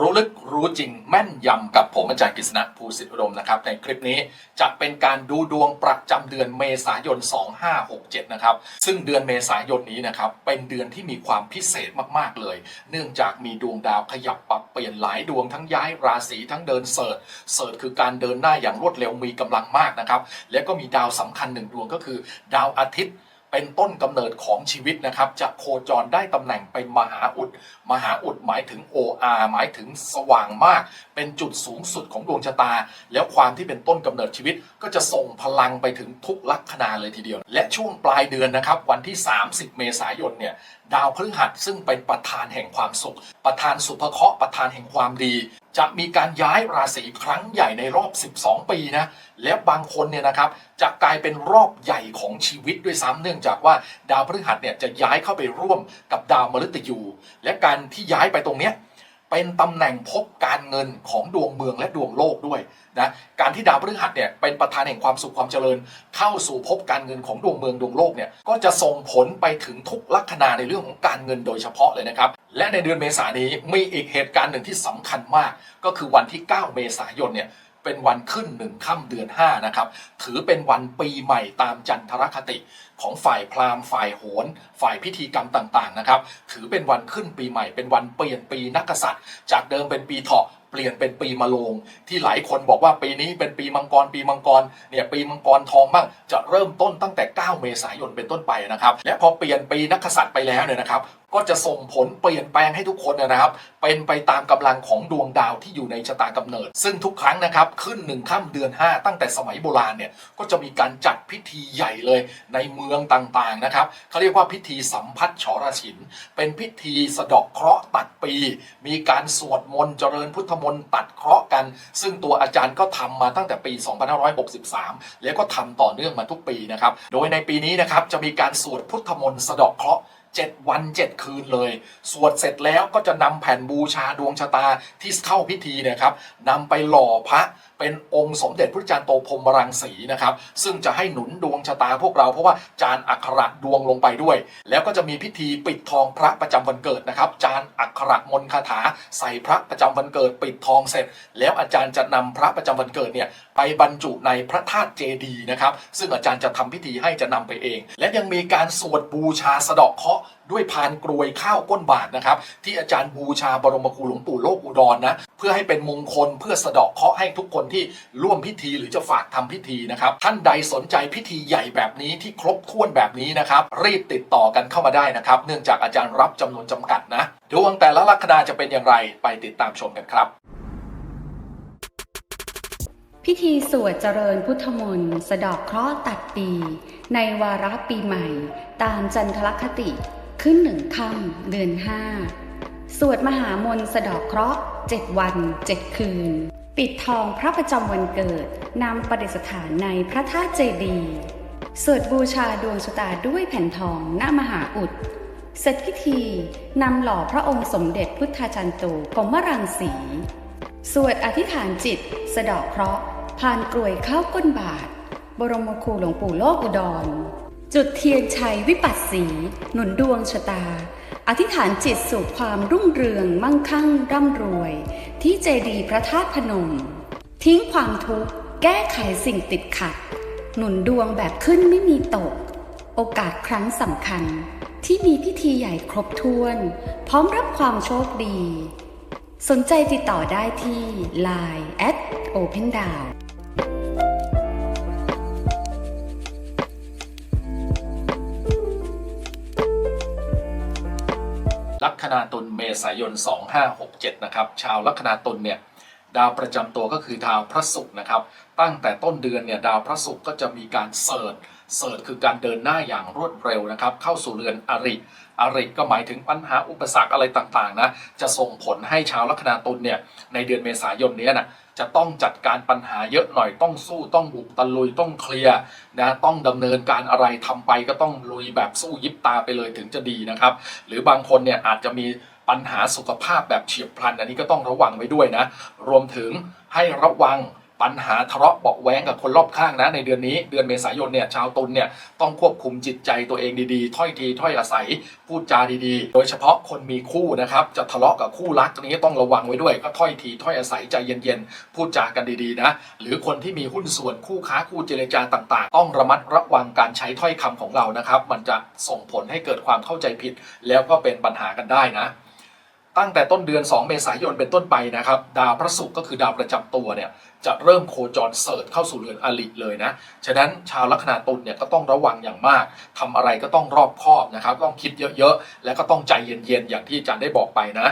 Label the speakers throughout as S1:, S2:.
S1: รู้ลึกรู้จริงแม่นยำกับผมอาจารย์กฤษณะภูสิทธิอุดมนะครับ ในคลิปนี้จะเป็นการดูดวงประจำเดือนเมษายน 2567 นะครับ ซึ่งเดือนเมษายนนี้นะครับ เป็นเดือนที่มีความพิเศษมากๆเลย เนื่องจากมีดวงดาวขยับปรับเปลี่ยนหลายดวงทั้งย้ายราศีทั้งเดินเสิร์ชเสิร์ชคือการเดินหน้าอย่างรวดเร็วมีกำลังมากนะครับและก็มีดาวสำคัญหนึ่งดวงก็คือ ดาวอาทิตย์ เป็นต้นกำเนิดของชีวิตนะครับ จะโคจรได้ตำแหน่งเป็นมหาอุด มหาอุดหมายถึง OR หมายถึงสว่างมาก เป็นจุดสูงสุดของดวงชะตา แล้วความที่เป็นต้นกำเนิดชีวิต ก็จะส่งพลังไปถึงทุกลัคนาเลยทีเดียว และช่วงปลายเดือนนะครับ วันที่ 30 เมษายนเนี่ย ดาวพฤหัสซึ่งเป็นประธานแห่งความสุข ประธานสุภเคราะห์ประธานแห่งความดี จะมีการย้ายราศีครั้งใหญ่ในรอบ 12 ปีนะและบางคนเนี่ยนะครับจะกลายเป็นรอบใหญ่ของชีวิตด้วยซ้ำเนื่องจากว่าดาวพฤหัสเนี่ยจะย้ายเข้าไปร่วมกับดาวมฤตยู และการที่ย้ายไปตรงเนี้ย เป็นตำแหน่งพบการเงินของดวงเมืองและดวงโลกด้วยนะการที่ดาวพฤหัสเนี่ยเป็นประธานแห่งความสุขความเจริญ เข้าสู่พบการเงินของดวงเมืองดวงโลกเนี่ยก็จะส่งผลไปถึงทุกลัคนาในเรื่องของการเงินโดยเฉพาะเลยนะครับและในเดือนเมษายนนี้มีอีกเหตุการณ์หนึ่งที่สำคัญมาก ก็คือวันที่ 9 เมษายนเนี่ย เป็นวันขึ้นหนึ่งค่ำเดือน 5 นะครับ ถือเป็นวันปีใหม่ตามจันทรคติของฝ่ายพราหมณ์ฝ่ายโหรฝ่ายพิธีกรรมต่างๆนะครับ ถือเป็นวันขึ้นปีใหม่ เป็นวันเปลี่ยนปีนักกษัตริย์ จากเดิมเป็นปีเถาะเปลี่ยนเป็นปีมะโรงที่หลายคนบอกว่าปีนี้เป็นปีมังกรปีมังกรเนี่ยปีมังกรทองบ้างจะเริ่มต้นตั้งแต่ 9 เมษายนเป็นต้นไปนะครับ และพอเปลี่ยนปีนักกษัตริย์ไปแล้วเนี่ยนะครับ ก็จะส่งผลเปลี่ยนแปลงให้ทุกคนนะครับ เป็นไปตามกำลังของดวงดาวที่อยู่ในชะตากำเนิด ซึ่งทุกครั้งนะครับขึ้นหนึ่งค่ำเดือน 5 ตั้งแต่สมัยโบราณเนี่ยก็จะมีการจัดพิธีใหญ่เลยในเมืองต่างๆนะครับเขาเรียกว่าพิธีสัมพัทธฉรฉิน เป็นพิธีสะดาะเคราะห์ตัดปี มีการสวดมนต์เจริญพุทธมนต์ตัดเคราะห์กัน ซึ่งตัวอาจารย์ก็ทำมาตั้งแต่ปี 2563 แล้วก็ทำต่อเนื่องมาทุกปีนะครับโดยในปีนี้นะครับจะมีการสวดพุทธมนต์สะดาะเคราะห์ 7 วัน 7 คืนเลย สวดเสร็จแล้วก็จะนำแผ่นบูชาดวงชะตาที่เข้าพิธีเนยครับนำไปหล่อพระ เป็นองค์สมเด็จพระจารย์โตพรมรังสีนะครับ ซึ่งจะให้หนุนดวงชะตาพวกเราเพราะว่าจานอักขระดวงลงไปด้วย แล้วก็จะมีพิธีปิดทองพระประจำวันเกิดนะครับ จานอักขระมนคาถาใส่พระประจำวันเกิด ปิดทองเสร็จ แล้วอาจารย์จะนำพระประจำวันเกิดเนี่ยไปบรรจุในพระธาตุเจดีย์นะครับ ซึ่งอาจารย์จะทำพิธีให้จะนำไปเอง และยังมีการสวดบูชาสะเดาะเคราะห์ ด้วยพานกรวยข้าวก้นบาทนะครับ ที่อาจารย์บูชาบรมครูหลวงปู่โลกอุดรนะ เพื่อให้เป็นมงคลเพื่อสะเดาะเคราะห์ให้ทุกคนที่ร่วมพิธีหรือจะฝากทำพิธีนะครับ ท่านใดสนใจพิธีใหญ่แบบนี้ที่ครบถ้วนแบบนี้นะครับรีบติดต่อกันเข้ามาได้นะครับ เนื่องจากอาจารย์รับจำนวนจำกัดนะดวงแต่ละลัคนาจะเป็นอย่างไรไปติดตามชมกันครับ
S2: พิธีสวดเจริญพุทธมนต์สะเดอกเคราะห์ตัดปี ในวาระปีใหม่ ตามจันทรคติ ขึ้นหนึ่งค่ำเดือนห้าสวดมหามนต์สะเดอกเคราะห์เจ็ดวันเจ็ดคืน ปิดทองพระประจำวันเกิดนำประดิษฐานในพระธาตุเจดีย์สวดบูชาดวงชะตาด้วยแผ่นทองหน้ามหาอุด เสร็จพิธีนำหล่อพระองค์สมเด็จพุทธาจารย์โตกรมรังสี สวดอธิษฐานจิต สะเดอกเคราะห์ผ่านกลวยเข้าก้นบาท บรมครูหลวงปู่โลกอุดร จุดเทียนชัยวิปัสสีหนุนดวงชะตา อธิษฐานจิตสู่ความรุ่งเรืองมั่งคั่งร่ำรวย ที่เจดีพระธาตุพนม ทิ้งความทุกข์แก้ไขสิ่งติดขัด หนุนดวงแบบขึ้นไม่มีตก โอกาสครั้งสำคัญ ที่มีพิธีใหญ่ครบถ้วน พร้อมรับความโชคดี สนใจติดต่อได้ที่ Line at Open Down
S1: ลัคนาตุลเมษายน 2567 นะครับ ชาวลัคนาตุลเนี่ยดาวประจำตัวก็คือดาวพระศุกร์นะครับ ตั้งแต่ต้นเดือนเนี่ยดาวพระศุกร์ก็จะมีการเสิร์ชเสิร์ชคือการเดินหน้าอย่างรวดเร็วนะครับ เข้าสู่เรือนอริ อริก็หมายถึงปัญหาอุปสรรคอะไรต่างๆนะจะส่งผลให้ชาวลัคนาตุลเนี่ยในเดือนเมษายนนี้นะจะต้องจัดการปัญหาเยอะหน่อยต้องสู้ต้องบุกตะลุยต้องเคลียร์นะต้องดำเนินการอะไรทำไปก็ต้องลุยแบบสู้ยิบตาไปเลยถึงจะดีนะครับ หรือบางคนเนี่ยอาจจะมีปัญหาสุขภาพแบบเฉียบพลัน อันนี้ก็ต้องระวังไว้ด้วยนะ รวมถึงให้ระวัง ปัญหาทะเลาะเบาแว้งกับคนรอบข้างนะในเดือนนี้เดือนเมษายนเนี่ยชาวตุลเนี่ยต้องควบคุมจิตใจตัวเองดีๆ ถ้อยทีถ้อยอาศัยพูดจาดีๆ โดยเฉพาะคนมีคู่นะครับจะทะเลาะกับคู่รักนี้ต้องระวังไว้ด้วย ก็ถ้อยทีถ้อยอาศัยใจเย็นๆ พูดจากันดีๆนะหรือคนที่มีหุ้นส่วนคู่ค้าคู่เจรจาต่างๆ ต้องระมัดระวังการใช้ถ้อยคำของเรานะครับมันจะส่งผลให้เกิดความเข้าใจผิด แล้วก็เป็นปัญหากันได้นะ ตั้งแต่ต้นเดือน 2 เมษายนเป็นต้นไปนะครับ ดาวพระศุกร์ก็คือดาวประจำตัวเนี่ยจะเริ่มโคจรเสริร์ชเข้าสู่เรือนอลิเลยนะ ฉะนั้นชาวลัคนาตุลเนี่ยก็ต้องระวังอย่างมากทำอะไรก็ต้องรอบคอบนะครับ ต้องคิดเยอะๆ และก็ต้องใจเย็นๆ อย่างที่อาจารย์ได้บอกไปนะ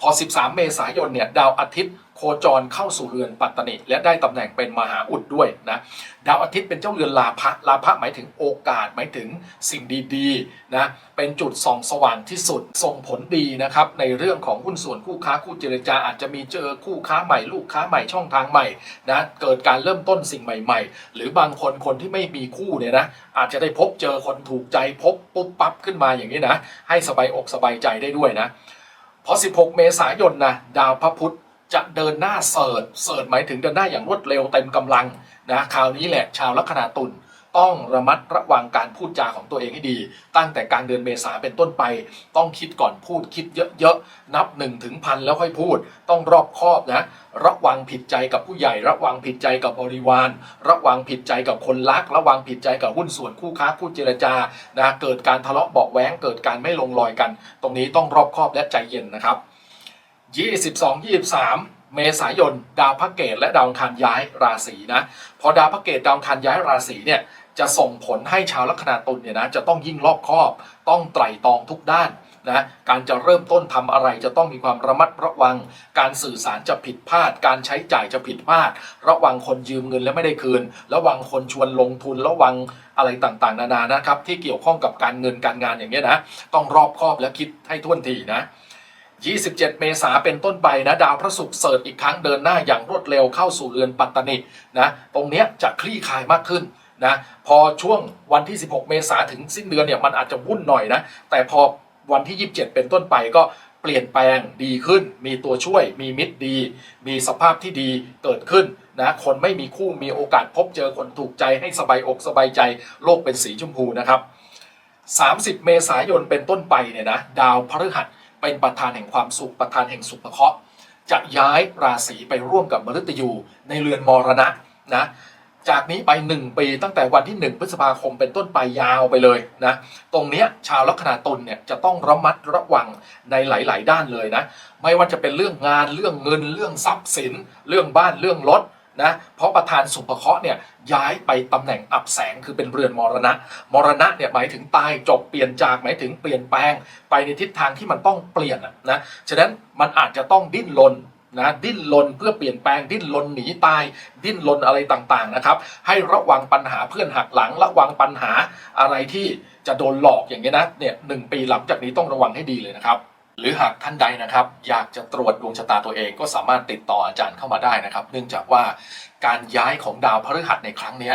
S1: พอ 13 เมษายนเนี่ยดาวอาทิตย์ คจรเข้าสู่เรือนปัตตนิและได้ตำแหน่งเป็นมหาอุดด้วยนะดาวอาทิตย์เป็นเจ้าเรือนลาภะลาภะหมายถึงโอกาสหมายถึงสิ่งดีๆนะเป็นจุดส่องสว่างที่สุดส่งผลดีนะครับในเรื่องของหุ้นส่วนคู่ค้าคู่เจรจาอาจจะมีเจอคู่ค้าใหม่ลูกค้าใหม่ช่องทางใหม่นะเกิดการเริ่มต้นสิ่งใหม่ ๆ หรือบางคนคนที่ไม่มีคู่เนี่ยนะอาจจะได้พบเจอคนถูกใจพบปุ๊บปั๊บขึ้นมาอย่างนี้นะให้สบายอกสบายใจได้ด้วยนะพอ 16 เมษายนนะดาวพระพุธ จะเดินหน้าเสิร์ชเสิร์ชหมายถึงเดินหน้าอย่างรวดเร็วเต็มกำลังนะคราวนี้แหละชาวลัคนาตุลต้องระมัดระวังการพูดจาของตัวเองให้ดี ตั้งแต่กลางเดือนเมษาเป็นต้นไป ต้องคิดก่อนพูดคิดเยอะๆ นับ1นถึงพันแล้วค่อยพูด ต้องรอบคอบนะ ระวังผิดใจกับผู้ใหญ่ ระวังผิดใจกับบริวาร ระวังผิดใจกับคนรัก ระวังผิดใจกับหุ้นส่วนคู่ค้าคู่เจรจานะเกิดการทะเลาะเบาะแว้งเกิดการไม่ลงรอยกัน ตรงนี้ต้องรอบคอบและใจเย็นนะครับ 22 23 เมษายน ดาวพระเกตและดาวอังคารย้ายราศีนะพอดาวพระเกตดาวอังคารย้ายราศีเนี่ยจะส่งผลให้ชาวลัคนาตุลเนี่ยนะจะต้องยิ่งรอบคอบ ต้องไตร่ตรองทุกด้านนะการจะเริ่มต้นทำอะไรจะต้องมีความระมัดระวัง การสื่อสารจะผิดพลาด การใช้จ่ายจะผิดพลาด ระวังคนยืมเงินแล้วไม่ได้คืน ระวังคนชวนลงทุน ระวังอะไรต่างๆ นานานะครับ ที่เกี่ยวข้องกับการเงินการงานอย่างเงี้ยนะ ต้องรอบคอบและคิดให้ท่วนทีนะ 27 เมษาเป็นต้นไปนะดาวพระศุกร์เสริร์อีกครั้งเดินหน้าอย่างรวดเร็วเข้าสู่เรือนปัตตนินะตรงนี้จะคลี่คลายมากขึ้นนะพอช่วงวันที่ 16 เมษาถึงสิ้นเดือนเนี่ยมันอาจจะวุ่นหน่อยนะแต่พอวันที่ 27 เป็นต้นไปก็เปลี่ยนแปลงดีขึ้น มีตัวช่วย มีมิตรดี มีสภาพที่ดีเกิดขึ้นนะคนไม่มีคู่มีโอกาสพบเจอคนถูกใจให้สบายอกสบายใจโลกเป็นสีชมพูนะครับ 30 เมษายนเป็นต้นไปเนี่ยนะดาวพฤหัส เป็นประธานแห่งความสุขประธานแห่งสุภเคราะห์จะย้ายราศีไปร่วมกับมฤตยูในเรือนมรณะนะจากนี้ไป 1 ปีตั้งแต่วันที่ 1 พฤษภาคมเป็นต้นไปยาวไปเลยนะตรงเนี้ยชาวลัคนาตุลเนี่ยจะต้องระมัดระวังในหลาย ๆ ด้านเลยนะ ไม่ว่าจะเป็นเรื่องงานเรื่องเงิน เรื่องทรัพย์สิน เรื่องบ้านเรื่องรถ นะเพราะประธานสุภเคราะห์เนี่ยย้ายไปตำแหน่งอับแสงคือเป็นเรือนมรณะ มรณะเนี่ยหมายถึงตายจบเปลี่ยนจากหมายถึงเปลี่ยนแปลง ไปในทิศทางที่มันต้องเปลี่ยนนะฉะนั้นมันอาจจะต้องดิ้นรนนะดิ้นรนเพื่อเปลี่ยนแปลงดิ้นรนหนีตาย ดิ้นรนอะไรต่างๆนะครับ ให้ระวังปัญหาเพื่อนหักหลัง ระวังปัญหาอะไรที่จะโดนหลอกอย่างนี้ยนะเนี่ยหนึ่งปีหลังจากนี้ต้องระวังให้ดีเลยนะครับ หรือหากท่านใดนะครับ อยากจะตรวจดวงชะตาตัวเองก็สามารถติดต่ออาจารย์เข้ามาได้นะครับ เนื่องจากว่าการย้ายของดาวพฤหัสในครั้งนี้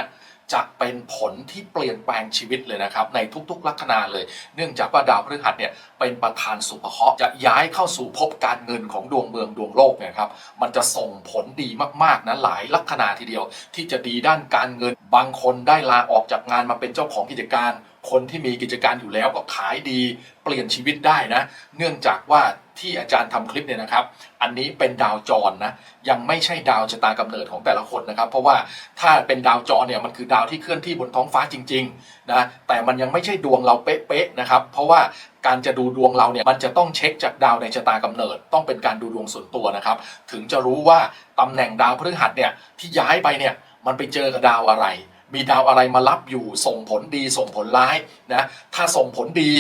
S1: จะเป็นผลที่เปลี่ยนแปลงชีวิตเลยนะครับ ในทุกๆลัคนาเลย เนื่องจากว่าดาวพฤหัสเนี่ยเป็นประธานสุภเคราะห์จะย้ายเข้าสู่ภพการเงินของดวงเมืองดวงโลกเนี่ยครับมันจะส่งผลดีมากๆนะหลายลัคนาทีเดียว ที่จะดีด้านการเงิน บางคนได้ลาออกจากงานมาเป็นเจ้าของกิจการ คนที่มีกิจการอยู่แล้วก็ขายดีเปลี่ยนชีวิตได้นะ เนื่องจากว่าที่อาจารย์ทำคลิปเนี่ยนะครับ อันนี้เป็นดาวจรนะยังไม่ใช่ดาวชะตากำเนิดของแต่ละคนนะครับ เพราะว่าถ้าเป็นดาวจรเนี่ยมันคือดาวที่เคลื่อนที่บนท้องฟ้าจริงๆนะแต่มันยังไม่ใช่ดวงเราเป๊ะๆนะครับ เพราะว่าการจะดูดวงเราเนี่ยมันจะต้องเช็คจากดาวในชะตากำเนิด ต้องเป็นการดูดวงส่วนตัวนะครับ ถึงจะรู้ว่าตำแหน่งดาวพฤหัสเนี่ยที่ย้ายไปเนี่ยมันไปเจอกับดาวอะไร มีดาวอะไรมารับอยู่ส่งผลดีส่งผลร้ายนะถ้าส่งผลดี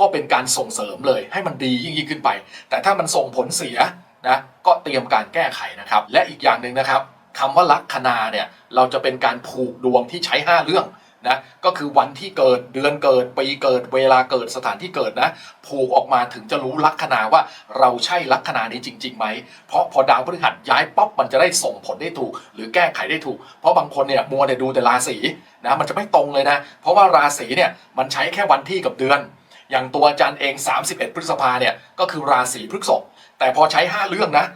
S1: ก็เป็นการส่งเสริมเลยให้มันดียิ่งยิ่งขึ้นไป แต่ถ้ามันส่งผลเสียนะก็เตรียมการแก้ไขนะครับ และอีกอย่างหนึ่งนะครับคำว่าลัคนาเนี่ยเราจะเป็นการผูกดวงที่ใช้ 5 เรื่อง นะก็คือวันที่เกิดเดือนเกิดปีเกิดเวลาเกิดสถานที่เกิดนะผูกออกมาถึงจะรู้ลัคนาว่าเราใช่ลัคนานี้จริงๆไหมเพราะพอดาวพฤหัสย้ายป๊อปมันจะได้ส่งผลได้ถูก หรือแก้ไขได้ถูก เพราะบางคนเนี่ยมัวแต่ดูแต่ราศีนะมันจะไม่ตรงเลยนะ เพราะว่าราศีเนี่ยมันใช้แค่วันที่กับเดือน อย่างตัวอาจารย์เอง 31 พฤษภาเนี่ยก็คือราศีพฤษภแต่พอใช้ 5 เรื่องนะ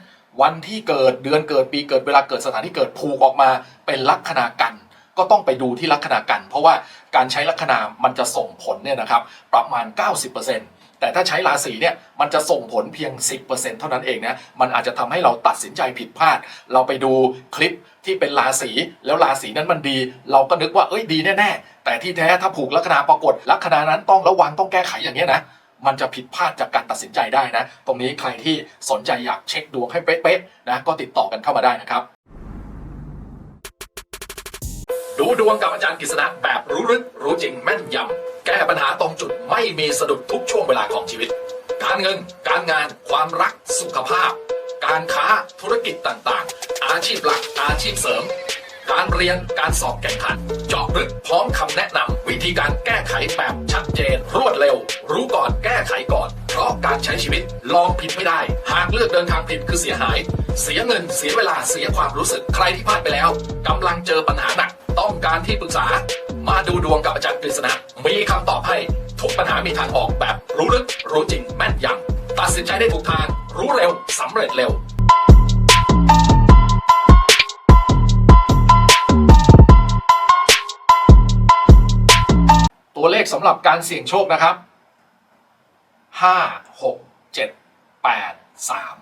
S1: วันที่เกิดเดือนเกิดปีเกิดเวลาเกิดสถานที่เกิดผูกออกมาเป็นลัคนากัน ก็ต้องไปดูที่ลัคนากัน เพราะว่าการใช้ลัคนามันจะส่งผลเนี่ยนะครับประมาณ 90%แต่ถ้าใช้ราศีเนี่ยมันจะส่งผลเพียง 10%เท่านั้นเองนะมันอาจจะทำให้เราตัดสินใจผิดพลาด เราไปดูคลิปที่เป็นราศีแล้วราศีนั้นมันดี เราก็นึกว่าเอ้ยดีแน่ๆแต่ที่แท้ถ้าผูกลัคนาปรากฏลัคนานั้นต้องระวังต้องแก้ไขอย่างนี้นะมันจะผิดพลาดจากการตัดสินใจได้นะ ตรงนี้ใครที่สนใจอยากเช็คดวงให้เป๊ะๆนะก็ติดต่อกันเข้ามาได้นะครับ ดูดวงกับอาจารย์กฤษณะแบบรู้ลึกรู้จริงแม่นยำแก้ปัญหาตรงจุดไม่มีสะดุดทุกช่วงเวลาของชีวิต การเงิน การงาน ความรักสุขภาพ การค้าธุรกิจต่างๆ อาชีพหลักอาชีพเสริม การเรียนการสอบแข่งขัน เจาะลึกพร้อมคำแนะนำวิธีการแก้ไขแบบชัดเจน รวดเร็ว รู้ก่อนแก้ไขก่อน เพราะการใช้ชีวิตลองผิดไม่ได้ หากเลือกเดินทางผิดคือเสียหาย เสียเงินเสียเวลาเสียความรู้สึกใครที่พลาดไปแล้วกำลังเจอปัญหาหนัก ต้องการที่ปรึกษา มาดูดวงกับอาจารย์กฤษณะ มีคำตอบให้ทุกปัญหามีทางออกแบบรู้ลึก รู้จริง แม่นยำตัดสินใจได้ถูกทาง รู้เร็วสำเร็จเร็วตัวเลขสำหรับการเสี่ยงโชคนะครับห้าหกเจ็ดแปดสาม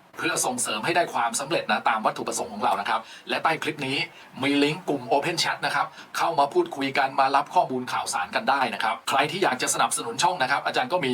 S1: เพื่อส่งเสริมให้ได้ความสำเร็จนะตามวัตถุประสงค์ของเรานะครับ และใต้คลิปนี้มีลิงก์กลุ่ม Open Chat นะครับ เข้ามาพูดคุยกันมารับข้อมูลข่าวสารกันได้นะครับ ใครที่อยากจะสนับสนุนช่องนะครับ อาจารย์ก็มี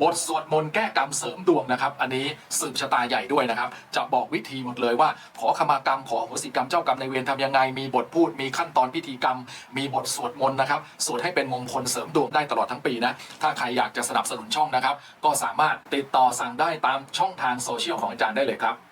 S1: บทสวดมนต์แก้กรรมเสริมดวงนะครับ อันนี้สืบชะตาใหญ่ด้วยนะครับ จะบอกวิธีหมดเลยว่า ขอขมากรรมขออโหสิกรรมเจ้ากรรมในเวรทำยังไง มีบทพูดมีขั้นตอนพิธีกรรม มีบทสวดมนต์นะครับสวดให้เป็นมงคลเสริมดวงได้ตลอดทั้งปีนะถ้าใครอยากจะสนับสนุนช่องนะครับ ก็สามารถติดต่อสั่งได้ตามช่องทางโซเชียลของอาจารย์ได้เลยครับ